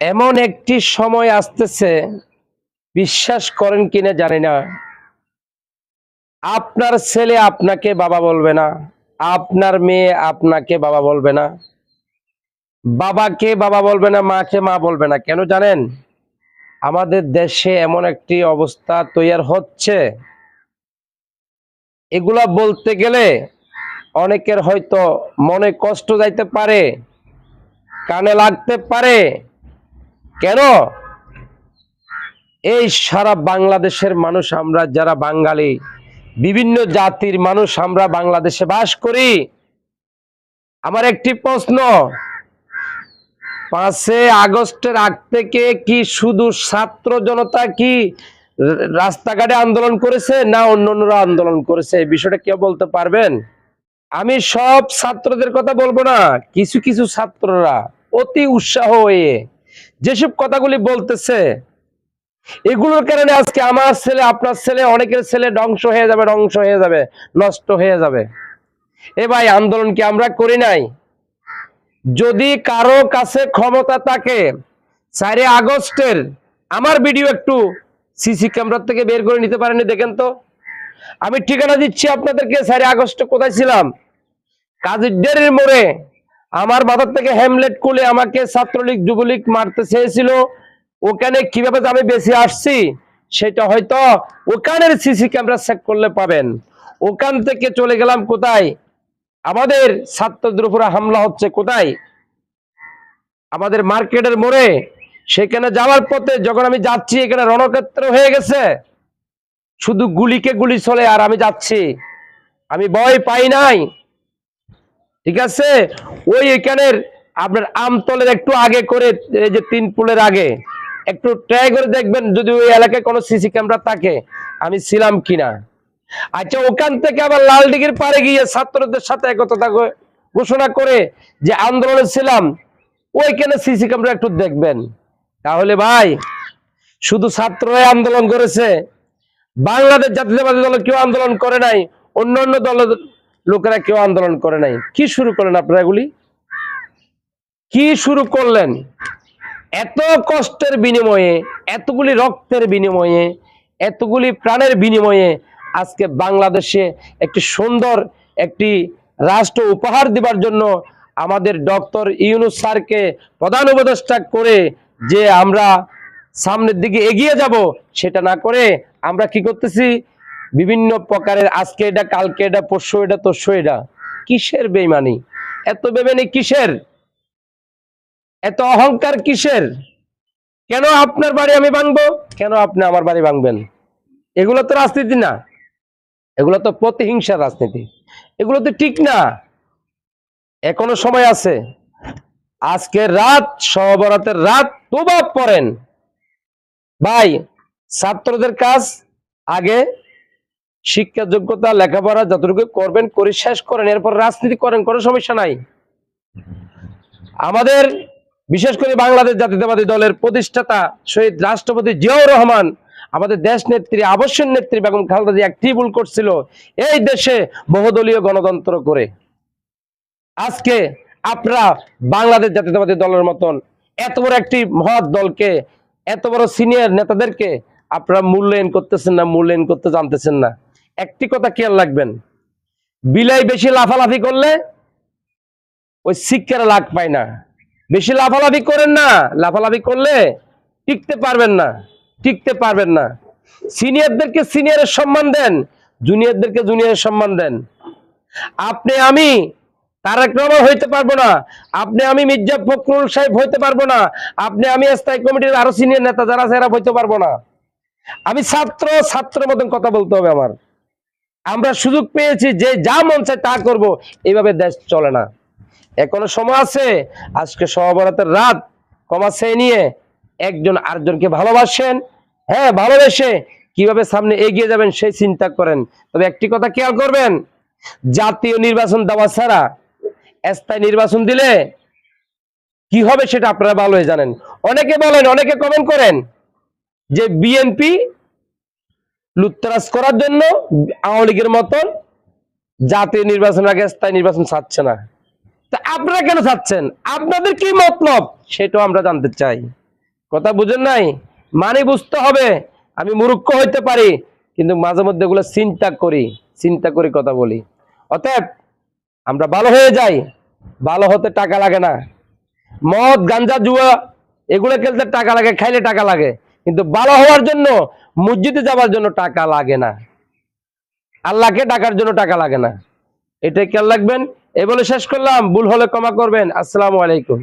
এমন একটি সময় আসতেছে, বিশ্বাস করেন কিনা জানি না। আপনার ছেলে আপনাকে বাবা বলবে না, আপনার মেয়ে আপনাকে বাবা বলবে না, বাবাকে বাবা বলবে না, মাকে মা বলবে না। কেন জানেন? আমাদের দেশে এমন একটি অবস্থা তৈয়ার হচ্ছে। এগুলা বলতে গেলে অনেকের হয়তো মনে কষ্ট যাইতে পারে, কানে লাগতে পারে কেন? এই সারা বাংলাদেশের মানুষ আমরা যারা বাঙালি, বিভিন্ন জাতির মানুষ আমরা বাংলাদেশে বাস করি, আমার একটি প্রশ্ন পাঁচে আগস্টের আগ থেকে কি শুধু ছাত্র জনতা কি রাস্তাঘাটে আন্দোলন করেছে না অন্য অন্যরা আন্দোলন করেছে? এই বিষয়টা কেউ বলতে পারবেন? আমি সব ছাত্রদের কথা বলব না, কিছু কিছু ছাত্ররা অতি উৎসাহ হয়ে যেসব কথাগুলি বলতেছে, এগুলোর কারণে আজকে আমার ছেলে, আপনার ছেলে, অনেকের ছেলে ধ্বংস হয়ে যাবে, ধ্বংস হয়ে যাবে, নষ্ট হয়ে যাবে। এ ভাই, আন্দোলন কি আমরা করি নাই? যদি কারও কাছে ক্ষমতা থাকে, চারে আগস্টের আমার ভিডিও একটু সিসি ক্যামেরা থেকে বের করে নিতে পারেনি, দেখেন তো। আমি ঠিকানা দিচ্ছি আপনাদেরকে, চারে আগস্টে কোথায় ছিলাম? কাজের ডেরের মোড়ে আমার মাথার থেকে হ্যামলেট খুলে আমাকে ছাত্রলীগ, যুবলীগ মারতে চেয়েছিল। ওখানে কীভাবে আমি বেশি আসছি, সেটা হয়তো ওখানের সিসি ক্যামেরা চেক করলে পাবেন। ওখান থেকে চলে গেলাম কোথায়? আমাদের ছাত্রদের উপরে হামলা হচ্ছে কোথায়? আমাদের মার্কেটের মোড়ে। সেখানে যাওয়ার পথে যখন আমি যাচ্ছি, এখানে রণক্ষেত্র হয়ে গেছে। শুধু গুলিকে গুলি চলে আর আমি যাচ্ছি। আমি ভয় পাই নাই। ঠিক আছে? ওই এখানের আপনার আমতলের একটু আগে করে, এই যে তিন পুলের আগে, একটু ট্রাই করে দেখবেন যদি ওই এলাকায় কোনো সিসি ক্যামেরা থাকে, আমি ছিলাম কিনা। আচ্ছা ওখান থেকে আবার লালডিগির পারে গিয়ে ছাত্রদের সাথে একতা ঘোষণা করে যে আন্দোলনে ছিলাম, ওইখানে সিসি ক্যামেরা একটু দেখবেন। তাহলে ভাই, শুধু ছাত্ররাই আন্দোলন করেছে, বাংলাদেশ জাতীয়তাবাদী দল কেউ আন্দোলন করে নাই অন্য অন্য দলের লোকেরা কেউ আন্দোলন করে নাই। কি শুরু করলেন আপনারা এগুলি? কি শুরু করলেন? এত কষ্টের বিনিময়ে, এতগুলি রক্তের বিনিময়ে, এতগুলি প্রাণের বিনিময়ে আজকে বাংলাদেশে একটি সুন্দর একটি রাষ্ট্র উপহার দেবার জন্য আমাদের ডক্টর ইউনুস স্যারকে প্রধান উপদেষ্টা করে যে আমরা সামনের দিকে এগিয়ে যাব, সেটা না করে আমরা কি করতেছি? বিভিন্ন প্রকারের, আজকে এটা, কালকে এটা, পরশু এটা, তরশু এটা। কিসের বেইমানি? এত বেমানি কিসের? এত অহংকার কিসের? কেন আপনার বাড়ি আমি ভাঙবো? কেন আপনি আমার বাড়ি ভাঙবেন? এগুলো তো রাজনীতি না। এগুলো তো প্রতিহিংসার রাজনীতি। এগুলো তো ঠিক না। এখনও সময় আছে। আজকে রাত, সহবরাতের রাত তোবাব পড়েন। ভাই, ছাত্রদের কাজ আগে শিক্ষা যোগ্যতা, লেখাপড়া যতটুকু করবেন, করে শেষ করেন, এরপর রাজনীতি করেন, কোনো সমস্যা নাই। আমাদের, বিশেষ করে বাংলাদেশ জাতীয়তাবাদী দলের প্রতিষ্ঠাতা শহীদ রাষ্ট্রপতি জিয়াউর রহমান, আমাদের দেশ নেত্রী আবশ্যক নেত্রী বেগম খালেদা জিয়া একটি ভুল করছিল? এই দেশে বহুদলীয় গণতন্ত্র করে। আজকে আপনারা বাংলাদেশ জাতীয়তাবাদী দলের মতন এত বড় একটি মহৎ দলকে, এত বড় সিনিয়র নেতাদেরকে আপনারা মূল্যায়ন করতেছেন না, মূল্যায়ন করতে জানতেছেন না। একটি কথা খেয়াল রাখবেন। বিলাই বেশি লাফালাফি করলে ওই শিক্ষার লাগ পায় না। বেশি লাফালাফি করেন না, লাফালাফি করলে টিকতে পারবেন না, টিকতে পারবেন না। সিনিয়রদেরকে সিনিয়রের সম্মান দেন, জুনিয়রদেরকে জুনিয়রের সম্মান দেন। আপনি আমি, তারেক রহমান হইতে পারব না, আপনি আমি মির্জা ফখরুল সাহেব হইতে পারব না, আপনি আমি স্থায়ী কমিটির আরও সিনিয়র নেতা যারা এরা হইতে পারব না। আমি ছাত্র ছাত্র মতন কথা বলতে হবে আমার। আমরা সুযোগ পেয়েছি, যে যা মন চায় তা করব। এইভাবে দেশ চলে না। এখনও সময় আছে, আজকে সহবরাতের রাত। কমাছে নিয়ে একজন আরেকজনকে ভালোবাসেন। হ্যাঁ ভালোবেসে কীভাবে সামনে এগিয়ে যাবেন সেই চিন্তা করেন। তবে একটি কথা খেয়াল করবেন, জাতীয় নির্বাচন দেওয়া ছাড়া স্থায়ী নির্বাচন দিলে কি হবে সেটা আপনারা ভালোই জানেন। অনেকে বলেন, অনেকে কমেন্ট করেন যে বিএনপি লুত্তরাজ করার জন্য আওয়ামী লীগের মতন জাতীয় নির্বাচন আগে স্থায়ী নির্বাচন চাচ্ছে না। তা আপনারা কেন চাচ্ছেন আপনাদের কি মতলব? সেটাও আমরা জানতে চাই। কথা বুঝেন নাই? মানে বুঝতে হবে। আমি মূর্খ হইতে পারি, কিন্তু মাঝে মধ্যে এগুলো চিন্তা করি, চিন্তা করে কথা বলি। অতএব আমরা ভালো হয়ে যাই, ভালো হতে টাকা লাগে না। মদ, গাঞ্জা, জুয়া, এগুলো খেলতে টাকা লাগে, খাইলে টাকা লাগে। কিন্তু ভালো হওয়ার জন্য মসজিদে যাওয়ার জন্য টাকা লাগে না। আল্লাহকে ডাকার জন্য টাকা লাগে না। এটাই খেয়াল রাখবেন। এই বলে শেষ করলাম। ভুল হলে ক্ষমা করবেন। আসসালামু আলাইকুম।